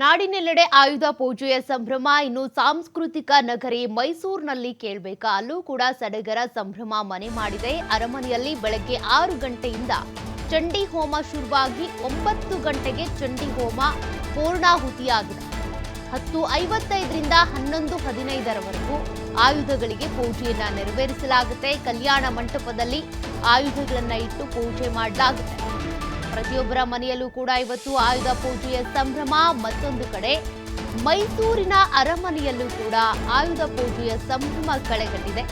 ನಾಡಿನೆಲ್ಲೆಡೆ ಆಯುಧ ಪೂಜೆಯ ಸಂಭ್ರಮ, ಇನ್ನು ಸಾಂಸ್ಕೃತಿಕ ನಗರಿ ಮೈಸೂರಿನಲ್ಲಿ ಕೇಳಬೇಕಾ? ಅಲ್ಲೂ ಕೂಡ ಸಡಗರ ಸಂಭ್ರಮ ಮನೆ ಮಾಡಿದೆ. ಅರಮನೆಯಲ್ಲಿ ಬೆಳಗ್ಗೆ ಆರು ಗಂಟೆಯಿಂದ ಚಂಡಿ ಹೋಮ ಶುರುವಾಗಿ ಒಂಬತ್ತು ಗಂಟೆಗೆ ಚಂಡಿ ಹೋಮ ಪೂರ್ಣಾಹುತಿಯಾಗಿದೆ. ಹತ್ತು ಐವತ್ತೈದರಿಂದ ಹನ್ನೊಂದು ಹದಿನೈದರವರೆಗೂ ಆಯುಧಗಳಿಗೆ ಪೂಜೆಯನ್ನ ನೆರವೇರಿಸಲಾಗುತ್ತೆ. ಕಲ್ಯಾಣ ಮಂಟಪದಲ್ಲಿ ಆಯುಧಗಳನ್ನು ಇಟ್ಟು ಪೂಜೆ ಮಾಡಲಾಗುತ್ತೆ. ಪ್ರತಿಯೊಬ್ಬರ ಮನೆಯಲ್ಲೂ ಕೂಡ ಇವತ್ತು ಆಯುಧ ಪೂಜೆಯ ಸಂಭ್ರಮ. ಮತ್ತೊಂದು ಕಡೆ, ಮೈಸೂರಿನ ಅರಮನೆಯಲ್ಲೂ ಕೂಡ ಆಯುಧ ಪೂಜೆಯ ಸಂಭ್ರಮ ಕಳೆಗಟ್ಟಿದೆ.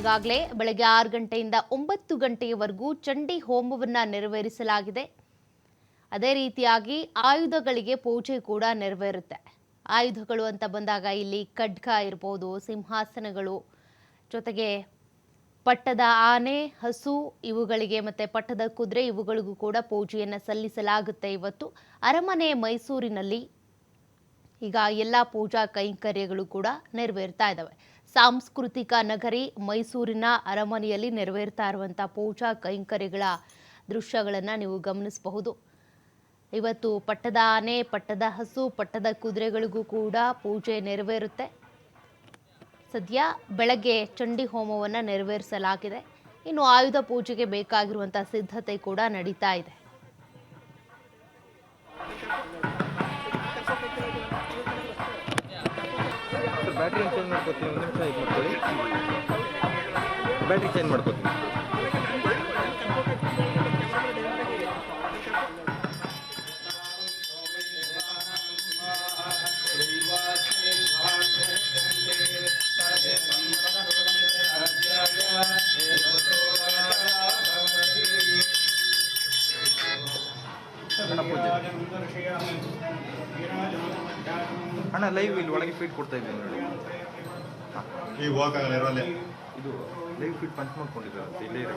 ಈಗಾಗಲೇ ಬೆಳಗ್ಗೆ ಆರು ಗಂಟೆಯಿಂದ ಒಂಬತ್ತು ಗಂಟೆಯವರೆಗೂ ಚಂಡಿ ಹೋಮವನ್ನ ನೆರವೇರಿಸಲಾಗಿದೆ. ಅದೇ ರೀತಿಯಾಗಿ ಆಯುಧಗಳಿಗೆ ಪೂಜೆ ಕೂಡ ನೆರವೇರುತ್ತೆ. ಆಯುಧಗಳು ಅಂತ ಬಂದಾಗ ಇಲ್ಲಿ ಖಡ್ಗ ಇರ್ಬೋದು, ಸಿಂಹಾಸನಗಳು, ಜೊತೆಗೆ ಪಟ್ಟದ ಆನೆ, ಹಸು ಇವುಗಳಿಗೆ ಮತ್ತೆ ಪಟ್ಟದ ಕುದುರೆ ಇವುಗಳಿಗೂ ಕೂಡ ಪೂಜೆಯನ್ನು ಸಲ್ಲಿಸಲಾಗುತ್ತೆ ಇವತ್ತು. ಅರಮನೆ, ಮೈಸೂರಿನಲ್ಲಿ ಈಗ ಎಲ್ಲ ಪೂಜಾ ಕೈಂಕರ್ಯಗಳು ಕೂಡ ನೆರವೇರ್ತಾ ಇದ್ದಾವೆ ಸಾಂಸ್ಕೃತಿಕ ನಗರಿ ಮೈಸೂರಿನ ಅರಮನೆಯಲ್ಲಿ ನೆರವೇರ್ತಾ ಇರುವಂಥ ಪೂಜಾ ಕೈಂಕರ್ಯಗಳ ದೃಶ್ಯಗಳನ್ನು ನೀವು ಗಮನಿಸಬಹುದು. ಇವತ್ತು ಪಟ್ಟದ ಆನೆ, ಪಟ್ಟದ ಹಸು, ಪಟ್ಟದ ಕುದುರೆಗಳಿಗೂ ಕೂಡ ಪೂಜೆ ನೆರವೇರುತ್ತೆ. ಸದ್ಯ ಬೆಳಗ್ಗೆ ಚಂಡಿ ಹೋಮವನ್ನು ನೆರವೇರಿಸಲಾಗಿದೆ. ಇನ್ನು ಆಯುಧ ಪೂಜೆಗೆ ಬೇಕಾಗಿರುವಂಥ ಸಿದ್ಧತೆ ಕೂಡ ನಡೀತಾ ಇದೆ. ಬ್ಯಾಟ್ರಿ ಚೇಂಜ್ ಮಾಡ್ಕೋತೀನಿ ಒಂದು ನಿಮಿಷ ಇದು ಮಾಡ್ಕೊಳ್ಳಿ. ಬ್ಯಾಟ್ರಿ ಚೇಂಜ್ ಮಾಡ್ಕೋತೀನಿ ಅಣ್ಣ ಲೈವ್ ಇಲ್ಲಿ ಒಳಗೆ ಫೀಟ್ ಕೊಡ್ತಾ ಇದ್ದೀನಿ ನೋಡಿ. ಹಾಂ. ಈಗ ಹೋಗಕ್ಕಾಗಲ್ಲ ಇರೋಲ್ಲ ಇದು ಲೈವ್ ಫೀಟ್ ಪಂಚ್ ಮಾಡ್ಕೊಂಡಿದ್ದಾರೆ ಇಲ್ಲೇ ಇರೋ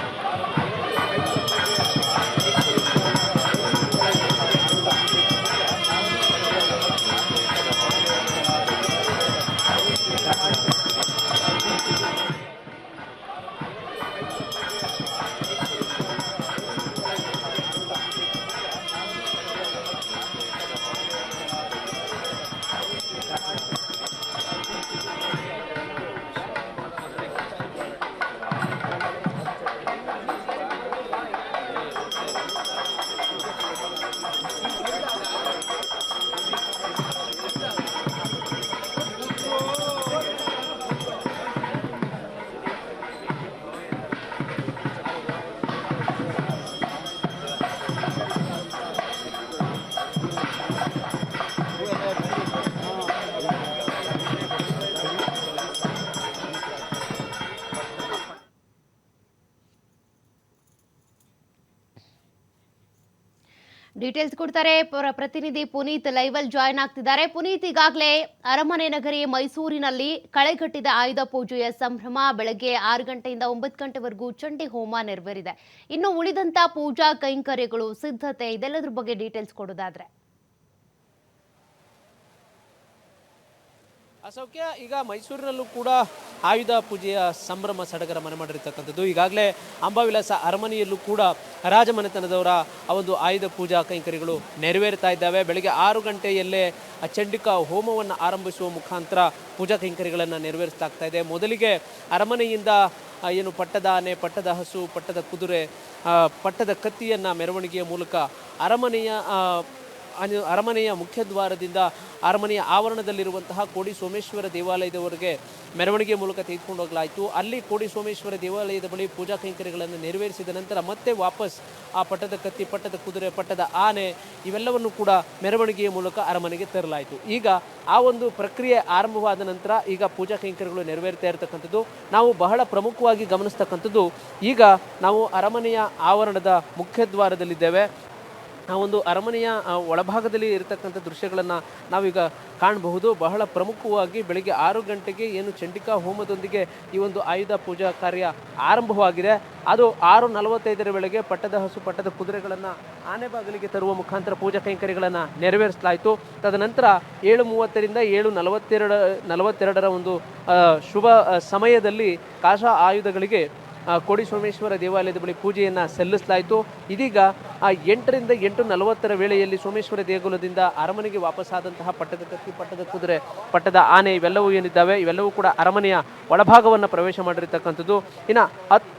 ಡೀಟೇಲ್ಸ್ ಕೊಡ್ತಾರೆ. ಪ್ರ- ಪ್ರತಿನಿಧಿ ಪುನೀತ್ ಲೈವಲ್ ಜಾಯ್ನ್ ಆಗ್ತಿದ್ದಾರೆ. ಪುನೀತ್ ಈಗಾಗಲೇ ಅರಮನೆ ನಗರಿ ಮೈಸೂರಿನಲ್ಲಿ ಕಳೆಗಟ್ಟಿದ ಆಯುಧ ಪೂಜೆಯ ಸಂಭ್ರಮ ಬೆಳಗ್ಗೆ ಆರು ಗಂಟೆಯಿಂದ ಒಂಬತ್ತು ಗಂಟೆವರೆಗೂ ಚಂಡಿ ಹೋಮ ನೆರವೇರಿದೆ. ಇನ್ನು ಉಳಿದಂತ ಪೂಜಾ ಕೈಂಕರ್ಯಗಳು ಸಿದ್ಧತೆ, ಇದೆಲ್ಲದ್ರ ಬಗ್ಗೆ ಡೀಟೇಲ್ಸ್ ಕೊಡೋದಾದ್ರೆ. ಅಸೌಖ್ಯ, ಈಗ ಮೈಸೂರಿನಲ್ಲೂ ಕೂಡ ಆಯುಧ ಪೂಜೆಯ ಸಂಭ್ರಮ ಸಡಗರ ಮನೆ ಮಾಡಿರ್ತಕ್ಕಂಥದ್ದು. ಈಗಾಗಲೇ ಅಂಬಾವಿಲಾಸ ಅರಮನೆಯಲ್ಲೂ ಕೂಡ ರಾಜಮನೆತನದವರ ಆ ಒಂದು ಆಯುಧ ಪೂಜಾ ಕೈಂಕರ್ಯಗಳು ನೆರವೇರ್ತಾ ಇದ್ದಾವೆ. ಬೆಳಗ್ಗೆ ಆರು ಗಂಟೆಯಲ್ಲೇ ಚಂಡಿಕಾ ಹೋಮವನ್ನು ಆರಂಭಿಸುವ ಮುಖಾಂತರ ಪೂಜಾ ಕೈಂಕರ್ಯಗಳನ್ನು ನೆರವೇರಿಸ್ತಾ ಇದೆ. ಮೊದಲಿಗೆ ಅರಮನೆಯಿಂದ ಏನು ಪಟ್ಟದ ಆನೆ ಪಟ್ಟದ ಹಸು, ಪಟ್ಟದ ಕುದುರೆ ಪಟ್ಟದ ಕತ್ತಿಯನ್ನು ಮೆರವಣಿಗೆಯ ಮೂಲಕ ಅರಮನೆಯ ಅರಮನೆಯ ಮುಖ್ಯ ದ್ವಾರದಿಂದ ಅರಮನೆಯ ಆವರಣದಲ್ಲಿರುವಂತಹ ಕೋಡಿ ಸೋಮೇಶ್ವರ ದೇವಾಲಯದವರೆಗೆ ಮೆರವಣಿಗೆ ಮೂಲಕ ತೆಗೆದುಕೊಂಡು ಹೋಗಲಾಯಿತು ಅಲ್ಲಿ ಕೋಡಿ ಸೋಮೇಶ್ವರ ದೇವಾಲಯದ ಬಳಿ ಪೂಜಾ ಕೈಂಕರ್ಯಗಳನ್ನು ನೆರವೇರಿಸಿದ ನಂತರ ಮತ್ತೆ ವಾಪಸ್ ಆ ಪಟ್ಟದ ಕತ್ತಿ, ಪಟ್ಟದ ಕುದುರೆ, ಪಟ್ಟದ ಆನೆ ಇವೆಲ್ಲವನ್ನು ಕೂಡ ಮೆರವಣಿಗೆಯ ಮೂಲಕ ಅರಮನೆಗೆ ತರಲಾಯಿತು. ಈಗ ಆ ಒಂದು ಪ್ರಕ್ರಿಯೆ ಆರಂಭವಾದ ನಂತರ ಈಗ ಪೂಜಾ ಕೈಂಕರ್ಯಗಳು ನೆರವೇರ್ತಾ ಇರತಕ್ಕಂಥದ್ದು. ನಾವು ಬಹಳ ಪ್ರಮುಖವಾಗಿ ಗಮನಿಸ್ತಕ್ಕಂಥದ್ದು. ಈಗ ನಾವು ಅರಮನೆಯ ಆವರಣದ ಮುಖ್ಯ ದ್ವಾರದಲ್ಲಿದ್ದೇವೆ ಆ ಒಂದು ಅರಮನೆಯ ಒಳಭಾಗದಲ್ಲಿ ಇರತಕ್ಕಂಥ ದೃಶ್ಯಗಳನ್ನು ನಾವೀಗ ಕಾಣಬಹುದು. ಬಹಳ ಪ್ರಮುಖವಾಗಿ ಬೆಳಗ್ಗೆ ಆರು ಗಂಟೆಗೆ ಏನು ಚಂಡಿಕಾ ಹೋಮದೊಂದಿಗೆ ಈ ಒಂದು ಆಯುಧ ಪೂಜಾ ಕಾರ್ಯ ಆರಂಭವಾಗಿದೆ. ಅದು ಆರು ನಲವತ್ತೈದರ ವೇಳೆಗೆ ಪಟ್ಟದ ಹಸು, ಪಟ್ಟದ ಕುದುರೆಗಳನ್ನು ಆನೆ ಬಾಗಿಲಿಗೆ ತರುವ ಮುಖಾಂತರ ಪೂಜಾ ಕೈಂಕರ್ಯಗಳನ್ನು ನೆರವೇರಿಸಲಾಯಿತು. ತದನಂತರ ಏಳು ಮೂವತ್ತರಿಂದ ಏಳು ನಲವತ್ತೆರಡು, ನಲವತ್ತೆರಡರ ಒಂದು ಶುಭ ಸಮಯದಲ್ಲಿ ಕಾಶ ಆಯುಧಗಳಿಗೆ ಕೋಡಿ ಸೋಮೇಶ್ವರ ದೇವಾಲಯದ ಬಳಿ ಪೂಜೆಯನ್ನು ಸಲ್ಲಿಸಲಾಯಿತು. ಇದೀಗ ಆ ಎಂಟರಿಂದ ಎಂಟು ನಲವತ್ತರ ವೇಳೆಯಲ್ಲಿ ಸೋಮೇಶ್ವರ ದೇಗುಲದಿಂದ ಅರಮನೆಗೆ ವಾಪಸ್ಸಾದಂತಹ ಪಟ್ಟದ ಕತ್ತಿ, ಪಟ್ಟದ ಕುದುರೆ, ಪಟ್ಟದ ಆನೆ ಇವೆಲ್ಲವೂ ಏನಿದ್ದಾವೆ? ಇವೆಲ್ಲವೂ ಕೂಡ ಅರಮನೆಯ ಒಳಭಾಗವನ್ನು ಪ್ರವೇಶ ಮಾಡಿರ್ತಕ್ಕಂಥದ್ದು. ಇನ್ನು ಹತ್,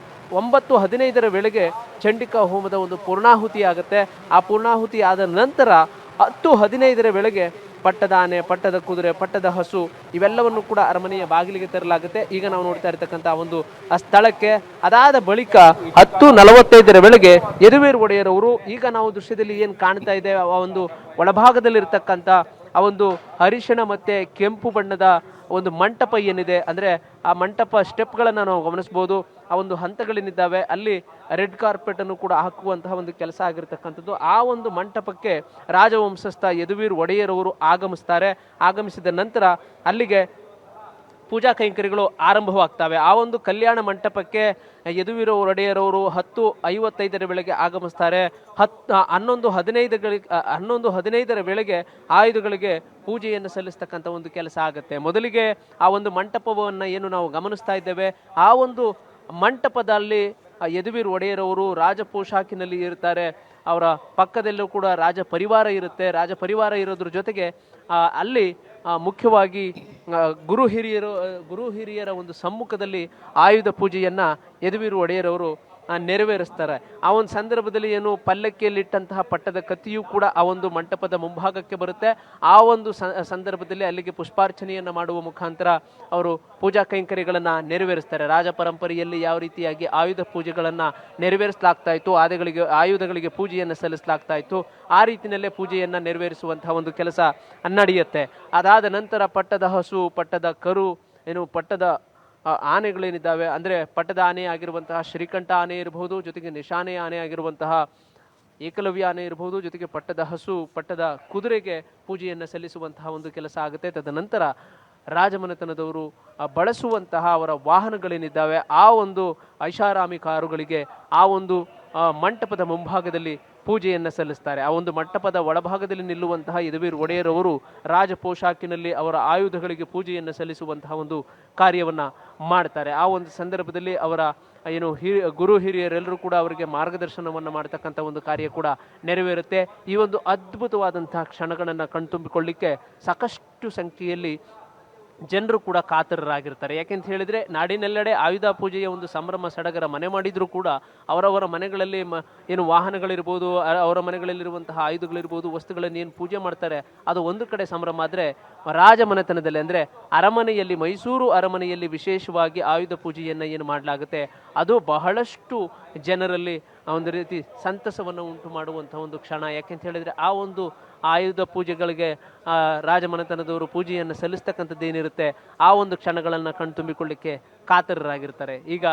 ಒಂಬತ್ತು, ಹದಿನೈದರ ವೇಳೆಗೆ ಚಂಡಿಕಾ ಹೋಮದ ಒಂದು ಪೂರ್ಣಾಹುತಿ ಆಗುತ್ತೆ. ಆ ಪೂರ್ಣಾಹುತಿ ಆದ ನಂತರ ಹತ್ತು, ಹದಿನೈದರ ವೇಳೆಗೆ ಪಟ್ಟದ ಆನೆ, ಪಟ್ಟದ ಕುದುರೆ, ಪಟ್ಟದ ಹಸು, ಇವೆಲ್ಲವನ್ನು ಕೂಡ ಅರಮನೆಯ ಬಾಗಿಲಿಗೆ ತರಲಾಗುತ್ತೆ. ಈಗ ನಾವು ನೋಡ್ತಾ ಇರ್ತಕ್ಕಂಥ ಒಂದು ಸ್ಥಳಕ್ಕೆ. ಅದಾದ ಬಳಿಕ ಹತ್ತು ನಲವತ್ತೈದರ ವೇಳೆಗೆ ಯದುವೀರ್ ಒಡೆಯರವರು, ಈಗ ನಾವು ದೃಶ್ಯದಲ್ಲಿ ಏನು ಕಾಣ್ತಾ ಇದೆ, ಆ ಒಂದು ಒಳಭಾಗದಲ್ಲಿರ್ತಕ್ಕಂಥ ಆ ಒಂದು ಅರಿಶಿಣ ಮತ್ತೆ ಕೆಂಪು ಬಣ್ಣದ ಒಂದು ಮಂಟಪ ಏನಿದೆ, ಅಂದ್ರೆ ಆ ಮಂಟಪ ಸ್ಟೆಪ್ಗಳನ್ನು ನಾವು ಗಮನಿಸಬಹುದು ಆ ಒಂದು ಹಂತಗಳೇನಿದ್ದಾವೆ. ಅಲ್ಲಿ ರೆಡ್ ಕಾರ್ಪೆಟ್ ಅನ್ನು ಕೂಡ ಹಾಕುವಂತಹ ಒಂದು ಕೆಲಸ ಆಗಿರತಕ್ಕಂಥದ್ದು. ಆ ಒಂದು ಮಂಟಪಕ್ಕೆ ರಾಜವಂಶಸ್ಥ ಯದುವೀರ್ ಒಡೆಯರವರು ಆಗಮಿಸ್ತಾರೆ. ಆಗಮಿಸಿದ ನಂತರ ಅಲ್ಲಿಗೆ ಪೂಜಾ ಕೈಂಕರ್ಯಗಳು ಆರಂಭವಾಗ್ತವೆ. ಆ ಒಂದು ಕಲ್ಯಾಣ ಮಂಟಪಕ್ಕೆ ಯದುವೀರ ಒಡೆಯರವರು ಹತ್ತು ಐವತ್ತೈದರ ವೇಳೆಗೆ ಆಗಮಿಸ್ತಾರೆ. ಹತ್ತು ಹನ್ನೊಂದು ಹದಿನೈದುಗಳಿಗೆ ಹನ್ನೊಂದು ಹದಿನೈದರ ವೇಳೆಗೆ ಆಯುಧಗಳಿಗೆ ಪೂಜೆಯನ್ನು ಸಲ್ಲಿಸ್ತಕ್ಕಂಥ ಒಂದು ಕೆಲಸ ಆಗುತ್ತೆ. ಮೊದಲಿಗೆ ಆ ಒಂದು ಮಂಟಪವನ್ನು ಏನು ನಾವು ಗಮನಿಸ್ತಾ ಇದ್ದೇವೆ? ಆ ಒಂದು ಮಂಟಪದಲ್ಲಿ ಯದುವೀರ್ ಒಡೆಯರವರು ರಾಜ ಪೋಷಾಕಿನಲ್ಲಿ ಇರ್ತಾರೆ. ಅವರ ಪಕ್ಕದಲ್ಲೂ ಕೂಡ ರಾಜ ಪರಿವಾರ ಇರುತ್ತೆ. ರಾಜ ಪರಿವಾರ ಇರೋದ್ರ ಜೊತೆಗೆ ಅಲ್ಲಿ ಮುಖ್ಯವಾಗಿ ಗುರು ಹಿರಿಯರು ಗುರು ಹಿರಿಯರ ಒಂದು ಸಮ್ಮುಖದಲ್ಲಿ ಆಯುಧ ಪೂಜೆಯನ್ನು ಯದುವೀರ್ ಒಡೆಯರವರು ನೆರವೇರಿಸ್ತಾರೆ. ಆ ಒಂದು ಸಂದರ್ಭದಲ್ಲಿ ಏನು ಪಲ್ಲಕ್ಕಿಯಲ್ಲಿಟ್ಟಂತಹ ಪಟ್ಟದ ಕತಿಯೂ ಕೂಡ ಆ ಒಂದು ಮಂಟಪದ ಮುಂಭಾಗಕ್ಕೆ ಬರುತ್ತೆ. ಆ ಒಂದು ಸಂದರ್ಭದಲ್ಲಿ ಅಲ್ಲಿಗೆ ಪುಷ್ಪಾರ್ಚನೆಯನ್ನು ಮಾಡುವ ಮುಖಾಂತರ ಅವರು ಪೂಜಾ ಕೈಂಕರ್ಯಗಳನ್ನು ನೆರವೇರಿಸ್ತಾರೆ. ರಾಜ ಪರಂಪರೆಯಲ್ಲಿ ಯಾವ ರೀತಿಯಾಗಿ ಆಯುಧ ಪೂಜೆಗಳನ್ನು ನೆರವೇರಿಸಲಾಗ್ತಾ ಇತ್ತು ಆಯುಧಗಳಿಗೆ ಆಯುಧಗಳಿಗೆ ಪೂಜೆಯನ್ನು ಸಲ್ಲಿಸಲಾಗ್ತಾ ಇತ್ತು, ಆ ರೀತಿಯಲ್ಲೇ ಪೂಜೆಯನ್ನು ನೆರವೇರಿಸುವಂತಹ ಒಂದು ಕೆಲಸ ನಡೆಯುತ್ತೆ ಅದಾದ ನಂತರ ಪಟ್ಟದ ಹಸು, ಪಟ್ಟದ ಕರು, ಏನು ಪಟ್ಟದ ಆನೆಗಳೇನಿದ್ದಾವೆ ಅಂದರೆ ಪಟ್ಟದ ಆನೆ ಆಗಿರುವಂತಹ ಶ್ರೀಕಂಠ ಆನೆ ಇರಬಹುದು, ಜೊತೆಗೆ ನಿಶಾನೆ ಆನೆ ಆಗಿರುವಂತಹ ಏಕಲವ್ಯ ಆನೆ ಇರಬಹುದು, ಜೊತೆಗೆ ಪಟ್ಟದ ಹಸು, ಪಟ್ಟದ ಕುದುರೆಗೆ ಪೂಜೆಯನ್ನು ಸಲ್ಲಿಸುವಂತಹ ಒಂದು ಕೆಲಸ ಆಗುತ್ತೆ. ತದನಂತರ ರಾಜಮನೆತನದವರು ಬಳಸುವಂತಹ ಅವರ ವಾಹನಗಳೇನಿದ್ದಾವೆ, ಆ ಒಂದು ಐಷಾರಾಮಿ ಕಾರುಗಳಿಗೆ, ಆ ಒಂದು ಮಂಟಪದ ಮುಂಭಾಗದಲ್ಲಿ ಪೂಜೆಯನ್ನು ಸಲ್ಲಿಸ್ತಾರೆ. ಆ ಒಂದು ಮಂಟಪದ ಒಳಭಾಗದಲ್ಲಿ ನಿಲ್ಲುವಂತಹ ಯದುವೀರ್ ಒಡೆಯರವರು ರಾಜ ಪೋಷಾಕಿನಲ್ಲಿ ಅವರ ಆಯುಧಗಳಿಗೆ ಪೂಜೆಯನ್ನು ಸಲ್ಲಿಸುವಂತಹ ಒಂದು ಕಾರ್ಯವನ್ನು ಮಾಡ್ತಾರೆ. ಆ ಒಂದು ಸಂದರ್ಭದಲ್ಲಿ ಅವರ, ಏನು, ಹಿರಿ, ಗುರು ಹಿರಿಯರೆಲ್ಲರೂ ಕೂಡ ಅವರಿಗೆ ಮಾರ್ಗದರ್ಶನವನ್ನು ಮಾಡ್ತಕ್ಕಂಥ ಒಂದು ಕಾರ್ಯ ಕೂಡ ನೆರವೇರುತ್ತೆ. ಈ ಒಂದು ಅದ್ಭುತವಾದಂತಹ ಕ್ಷಣಗಳನ್ನು ಕಣ್ತುಂಬಿಕೊಳ್ಳಿಕ್ಕೆ ಸಾಕಷ್ಟು ಸಂಖ್ಯೆಯಲ್ಲಿ ಜನರು ಕೂಡ ಕಾತರರಾಗಿರ್ತಾರೆ. ಯಾಕೆಂತ ಹೇಳಿದ್ರೆ ನಾಡಿನೆಲ್ಲೆಡೆ ಆಯುಧ ಪೂಜೆಯ ಒಂದು ಸಂಭ್ರಮ ಸಡಗರ ಮನೆ ಮಾಡಿದರೂ ಕೂಡ ಅವರವರ ಮನೆಗಳಲ್ಲಿ ಮ, ಏನು ವಾಹನಗಳಿರ್ಬೋದು ಅವರ ಮನೆಗಳಲ್ಲಿರುವಂತಹ ಆಯುಧಗಳಿರ್ಬೋದು, ವಸ್ತುಗಳನ್ನು ಏನು ಪೂಜೆ ಮಾಡ್ತಾರೆ, ಅದು ಒಂದು ಕಡೆ ಸಂಭ್ರಮ. ಆದರೆ ರಾಜಮನೆತನದಲ್ಲಿ ಅಂದರೆ ಅರಮನೆಯಲ್ಲಿ, ಮೈಸೂರು ಅರಮನೆಯಲ್ಲಿ ವಿಶೇಷವಾಗಿ ಆಯುಧ ಪೂಜೆಯನ್ನು ಏನು ಮಾಡಲಾಗುತ್ತೆ, ಅದು ಬಹಳಷ್ಟು ಜನರಲ್ಲಿ ಒಂದು ರೀತಿ ಸಂತಸವನ್ನು ಉಂಟು ಮಾಡುವಂಥ ಒಂದು ಕ್ಷಣ. ಯಾಕೆಂತ ಹೇಳಿದರೆ ಆ ಒಂದು ಆಯುಧ ಪೂಜೆಗಳಿಗೆ ರಾಜಮನೆತನದವರು ಪೂಜೆಯನ್ನು ಸಲ್ಲಿಸ್ತಕ್ಕಂಥದ್ದು ಏನಿರುತ್ತೆ, ಆ ಒಂದು ಕ್ಷಣಗಳನ್ನು ಕಣ್ತುಂಬಿಕೊಳ್ಳಿಕ್ಕೆ ಕಾತರರಾಗಿರ್ತಾರೆ. ಈಗ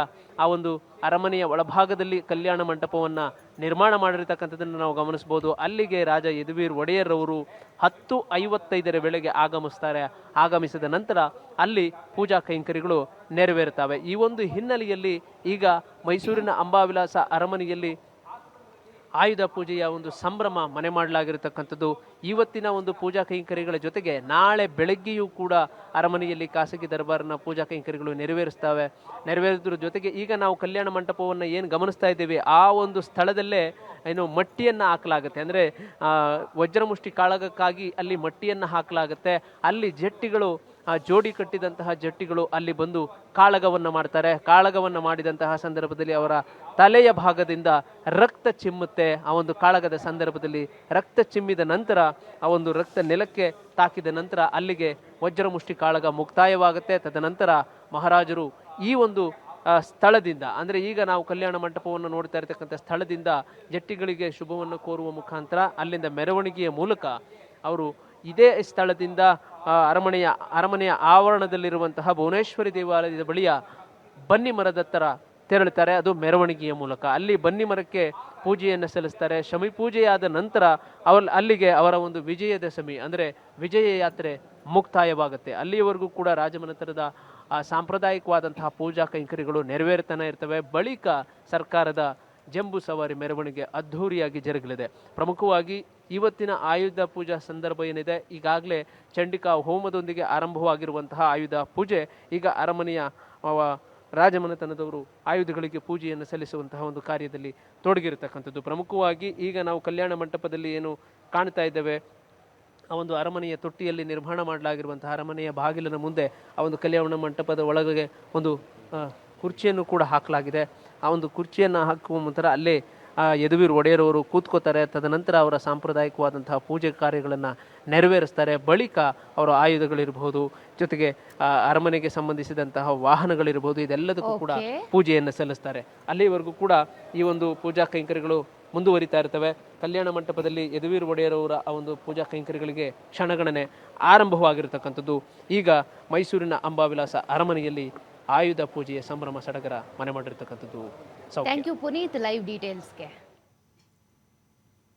ಆ ಒಂದು ಅರಮನೆಯ ಒಳಭಾಗದಲ್ಲಿ ಕಲ್ಯಾಣ ಮಂಟಪವನ್ನು ನಿರ್ಮಾಣ ಮಾಡಿರ್ತಕ್ಕಂಥದ್ದನ್ನು ನಾವು ಗಮನಿಸ್ಬೋದು. ಅಲ್ಲಿಗೆ ರಾಜ ಯದುವೀರ್ ಒಡೆಯರವರು ಹತ್ತು ಐವತ್ತೈದರ ವೇಳೆಗೆ ಆಗಮಿಸ್ತಾರೆ. ಆಗಮಿಸಿದ ನಂತರ ಅಲ್ಲಿ ಪೂಜಾ ಕೈಂಕರ್ಯಗಳು ನೆರವೇರುತ್ತವೆ. ಈ ಒಂದು ಹಿನ್ನೆಲೆಯಲ್ಲಿ ಈಗ ಮೈಸೂರಿನ ಅಂಬಾವಿಲಾಸ ಅರಮನೆಯಲ್ಲಿ ಆಯುಧ ಪೂಜೆಯ ಒಂದು ಸಂಭ್ರಮ ಮನೆ ಮಾಡಲಾಗಿರತಕ್ಕಂಥದ್ದು. ಇವತ್ತಿನ ಒಂದು ಪೂಜಾ ಕೈಂಕರ್ಯಗಳ ಜೊತೆಗೆ ನಾಳೆ ಬೆಳಗ್ಗೆಯೂ ಕೂಡ ಅರಮನೆಯಲ್ಲಿ ಖಾಸಗಿ ದರ್ಬಾರ್ನ ಪೂಜಾ ಕೈಂಕರ್ಯಗಳು ನೆರವೇರಿಸ್ತವೆ. ನೆರವೇರಿದ್ರ ಜೊತೆಗೆ ಈಗ ನಾವು ಕಲ್ಯಾಣ ಮಂಟಪವನ್ನು ಏನು ಗಮನಿಸ್ತಾ ಇದ್ದೀವಿ, ಆ ಒಂದು ಸ್ಥಳದಲ್ಲೇ ಏನು ಮಟ್ಟಿಯನ್ನು ಹಾಕಲಾಗುತ್ತೆ. ಅಂದರೆ ವಜ್ರಮುಷ್ಟಿ ಕಾಳಗಕ್ಕಾಗಿ ಅಲ್ಲಿ ಮಟ್ಟಿಯನ್ನು ಹಾಕಲಾಗುತ್ತೆ. ಅಲ್ಲಿ ಜಟ್ಟಿಗಳು ಆ ಜೋಡಿ ಕಟ್ಟಿದಂತಹ ಜಟ್ಟಿಗಳು ಅಲ್ಲಿ ಬಂದು ಕಾಳಗವನ್ನು ಮಾಡ್ತಾರೆ. ಕಾಳಗವನ್ನು ಮಾಡಿದಂತಹ ಸಂದರ್ಭದಲ್ಲಿ ಅವರ ತಲೆಯ ಭಾಗದಿಂದ ರಕ್ತ ಚಿಮ್ಮುತ್ತೆ. ಆ ಒಂದು ಕಾಳಗದ ಸಂದರ್ಭದಲ್ಲಿ ರಕ್ತ ಚಿಮ್ಮಿದ ನಂತರ ಆ ಒಂದು ರಕ್ತ ನೆಲಕ್ಕೆ ತಾಕಿದ ನಂತರ ಅಲ್ಲಿಗೆ ವಜ್ರಮುಷ್ಟಿ ಕಾಳಗ ಮುಕ್ತಾಯವಾಗುತ್ತೆ. ತದನಂತರ ಮಹಾರಾಜರು ಈ ಒಂದು ಸ್ಥಳದಿಂದ, ಅಂದರೆ ಈಗ ನಾವು ಕಲ್ಯಾಣ ಮಂಟಪವನ್ನು ನೋಡ್ತಾ ಇರತಕ್ಕಂಥ ಸ್ಥಳದಿಂದ ಜಟ್ಟಿಗಳಿಗೆ ಶುಭವನ್ನು ಕೋರುವ ಮುಖಾಂತರ ಅಲ್ಲಿಂದ ಮೆರವಣಿಗೆಯ ಮೂಲಕ ಅವರು ಇದೇ ಸ್ಥಳದಿಂದ ಅರಮನೆಯ ಅರಮನೆಯ ಆವರಣದಲ್ಲಿರುವಂತಹ ಭುವನೇಶ್ವರಿ ದೇವಾಲಯದ ಬಳಿಯ ಬನ್ನಿ ಮರದತ್ತರ ತೆರಳುತ್ತಾರೆ. ಅದು ಮೆರವಣಿಗೆಯ ಮೂಲಕ. ಅಲ್ಲಿ ಬನ್ನಿ ಮರಕ್ಕೆ ಪೂಜೆಯನ್ನು ಸಲ್ಲಿಸ್ತಾರೆ. ಶಮಿ ಪೂಜೆಯಾದ ನಂತರ ಅವಲ್, ಅಲ್ಲಿಗೆ ಅವರ ಒಂದು ವಿಜಯ ದಶಮಿ, ಅಂದರೆ ವಿಜಯ ಯಾತ್ರೆ ಮುಕ್ತಾಯವಾಗುತ್ತೆ. ಅಲ್ಲಿಯವರೆಗೂ ಕೂಡ ರಾಜಮನೆತನದ, ಆ, ಸಾಂಪ್ರದಾಯಿಕವಾದಂತಹ ಪೂಜಾ ಕೈಂಕರ್ಯಗಳು ನೆರವೇರ್ತಾನೆ ಇರ್ತವೆ. ಬಳಿಕ ಸರ್ಕಾರದ ಜಂಬೂ ಸವಾರಿ ಮೆರವಣಿಗೆ ಅದ್ಧೂರಿಯಾಗಿ ಜರುಗಲಿದೆ. ಪ್ರಮುಖವಾಗಿ ಇವತ್ತಿನ ಆಯುಧ ಪೂಜಾ ಸಂದರ್ಭ ಏನಿದೆ, ಈಗಾಗಲೇ ಚಂಡಿಕಾ ಹೋಮದೊಂದಿಗೆ ಆರಂಭವಾಗಿರುವಂತಹ ಆಯುಧ ಪೂಜೆ, ಈಗ ಅರಮನೆಯ ರಾಜಮನೆತನದವರು ಆಯುಧಗಳಿಗೆ ಪೂಜೆಯನ್ನು ಸಲ್ಲಿಸುವಂತಹ ಒಂದು ಕಾರ್ಯದಲ್ಲಿ ತೊಡಗಿರತಕ್ಕಂಥದ್ದು. ಪ್ರಮುಖವಾಗಿ ಈಗ ನಾವು ಕಲ್ಯಾಣ ಮಂಟಪದಲ್ಲಿ ಏನು ಕಾಣ್ತಾ ಇದ್ದೇವೆ, ಆ ಒಂದು ಅರಮನೆಯ ತೊಟ್ಟಿಯಲ್ಲಿ ನಿರ್ಮಾಣ ಮಾಡಲಾಗಿರುವಂತಹ ಅರಮನೆಯ ಬಾಗಿಲಿನ ಮುಂದೆ ಆ ಒಂದು ಕಲ್ಯಾಣ ಮಂಟಪದ ಒಳಗೆ ಒಂದು ಕುರ್ಚಿಯನ್ನು ಕೂಡ ಹಾಕಲಾಗಿದೆ. ಆ ಒಂದು ಕುರ್ಚಿಯನ್ನು ಹಾಕುವ ಮುಂತರ ಅಲ್ಲೇ ಯದುವೀರ್ ಒಡೆಯರವರು ಕೂತ್ಕೋತಾರೆ ತದನಂತರ ಅವರ ಸಾಂಪ್ರದಾಯಿಕವಾದಂತಹ ಪೂಜೆ ಕಾರ್ಯಗಳನ್ನು ನೆರವೇರಿಸ್ತಾರೆ. ಬಳಿಕ ಅವರ ಆಯುಧಗಳಿರಬಹುದು ಜೊತೆಗೆ ಅರಮನೆಗೆ ಸಂಬಂಧಿಸಿದಂತಹ ವಾಹನಗಳಿರಬಹುದು ಇದೆಲ್ಲದಕ್ಕೂ ಕೂಡ ಪೂಜೆಯನ್ನು ಸಲ್ಲಿಸ್ತಾರೆ. ಅಲ್ಲಿವರೆಗೂ ಕೂಡ ಈ ಒಂದು ಪೂಜಾ ಕೈಂಕರ್ಯಗಳು ಮುಂದುವರಿತಾ ಇರ್ತವೆ. ಕಲ್ಯಾಣ ಮಂಟಪದಲ್ಲಿ ಯದುವೀರ್ ಒಡೆಯರವರ ಆ ಒಂದು ಪೂಜಾ ಕೈಂಕರ್ಯಗಳಿಗೆ ಕ್ಷಣಗಣನೆ ಆರಂಭವಾಗಿರತಕ್ಕಂಥದ್ದು. ಈಗ ಮೈಸೂರಿನ ಅಂಬಾವಿಲಾಸ ಅರಮನೆಯಲ್ಲಿ ಆಯುಧ ಪೂಜೆಯ ಸಂಭ್ರಮ ಸಡಗರ ಮನೆ ಮಾಡಿರ್ತಕ್ಕಂಥದ್ದು ಥ್ಯಾಂಕ್ ಯು ಪುನೀತ್ ಲೈವ್ ಡೀಟೇಲ್ಸ್ಗೆ